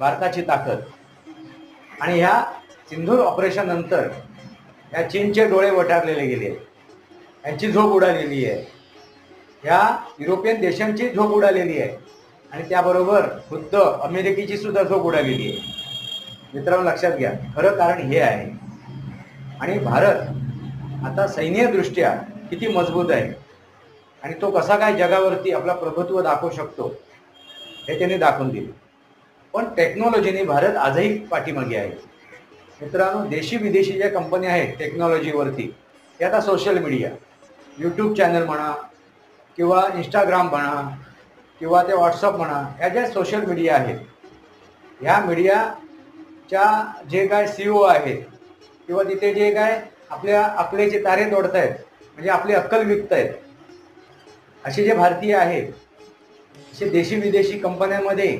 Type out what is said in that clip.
भारताची ताकद. आणि ह्या सिंधूर ऑपरेशन नंतर या चीनचे डोळे वटारलेले गेले. यांची झोप उडालेली आहे. ह्या युरोपियन देशांची झोप उडालेली आहे. आणि त्याबरोबर खुद्द अमेरिकेची सुद्धा झोप उडालेली आहे. मित्रांनो लक्षात घ्या. खरं कारण हे आहे. आणि भारत आता सैन्यदृष्ट्या किती मजबूत आहे. आणि तो कसा काय जगावरती आपला प्रभुत्व दाखवू शकतो हे त्याने दाखवून दिले. पण टेक्नॉलॉजीने भारत आजही पाठीमागे आहे. मित्रांनो देशी विदेशी ज्या कंपन्या आहेत टेक्नॉलॉजीवरती ते आता सोशल मीडिया यूट्यूब चॅनल म्हणा किंवा इंस्टाग्राम म्हणा किंवा ते व्हॉट्सअप म्हणा ह्या ज्या सोशल मीडिया आहेत ह्या मीडियाच्या जे काय सी ओ आहेत किंवा तिथे जे काय आपल्या अकलेचे तारे तोडत आहेत म्हणजे आपली अक्कल विकत आहेत असे जे भारतीय आहेत असे देशी विदेशी कंपन्यांमध्ये